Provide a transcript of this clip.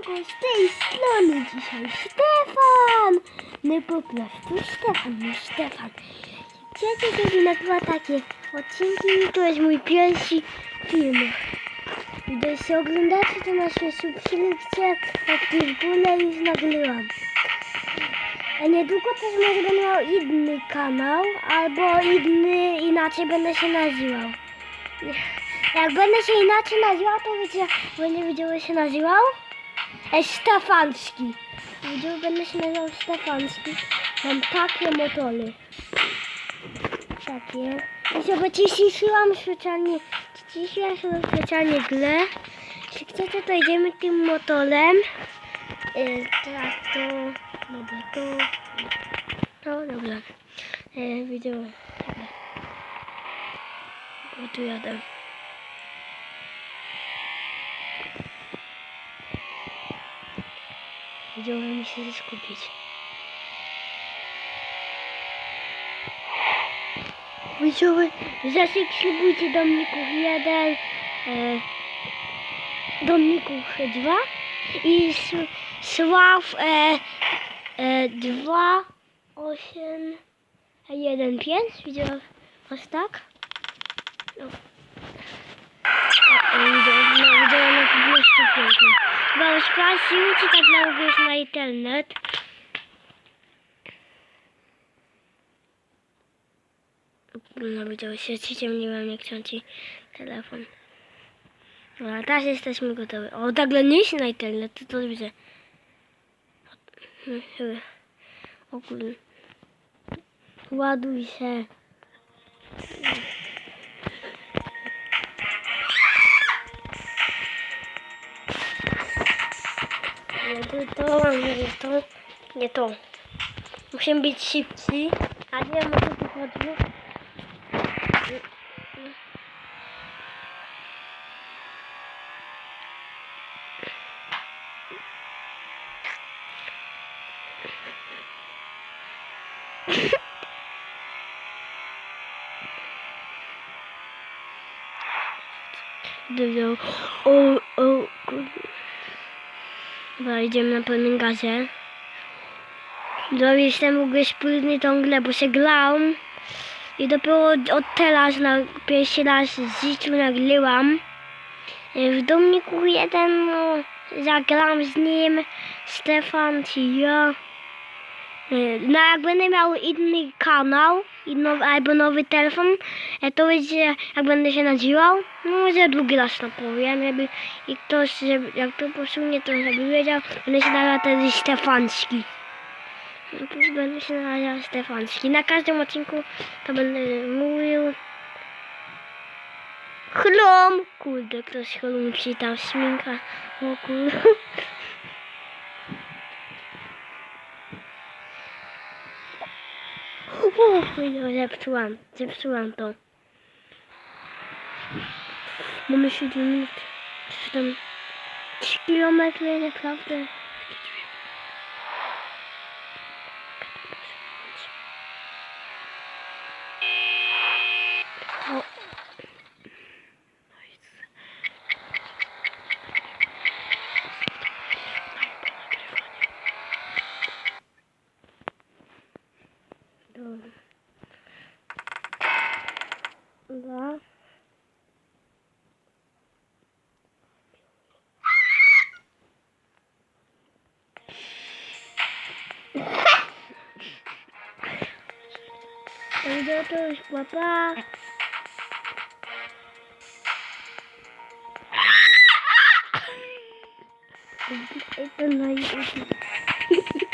Z tej strony dzisiaj Stefan! No po prostu Stefan, no Stefan. Chcecie, żeby nagrywa takie odcinki? To jest mój pierwszy film. Się oglądacie, to na subskrypcję od Pitbulla już nagrywam. A niedługo też może będę miał inny kanał, albo inny, inaczej będę się nazywał. Jak będę się inaczej nazywał, to wiecie, będzie wiedział, się nazywał? Stefanski. Widział, będę się nazywał Stefanski. Mam takie motory. Takie. I sobie ciszyłam specjalnie, ciszyłam sobie specjalnie grę. Jeśli chcecie, to idziemy tym motorem. E, teraz to, dobra, to, to, dobra. E, dobra. Bo tu jadę. Widziałem się skupić. Widziałem, zasubskrybujcie Domników 1, e, Domników 2 i Sław e, e, 2, 8, 1, 5. Widziałem was tak? No. Widziałem, no, widziałem jak 205. Bo sprawdził, czy tak jest na internet. No widział się, ciemniłem jak ciąci telefon. No, teraz jesteśmy gotowi. O, tak nie jest na internet, to to widzę. O kurde. Ładuj się. To, nie to, nie to. Musimy być szybci. A nie wiem o co. O, o, kurde. Dobra, idziemy na pełnym gazie. Jestem w ogóle spóźny tą grę, bo się grałam. I dopiero od teraz na pierwszy raz w życiu nagryłam. E, W domniku jeden no, zagram z nim, Stefan czy ja. E, No jak będę miał inny kanał i now, albo nowy telefon, e, to wiecie jak będę się nazywał, no może drugi raz to powiem, żeby i ktoś, żeby, jak to posunie, to żeby wiedział, będę się nazywał wtedy Stefanski. No będę się nazywał Stefanski. Na każdym odcinku to będę mówił Chlum! Kurde, ktoś chlum ci śminka. O kurde. Kurde, zepsułam, zepsułam to. Mamy 7 minut. Czy tam 3 kilometry, naprawdę. O. Dobra. Dobra. Nosotros, papá. Esto no hay.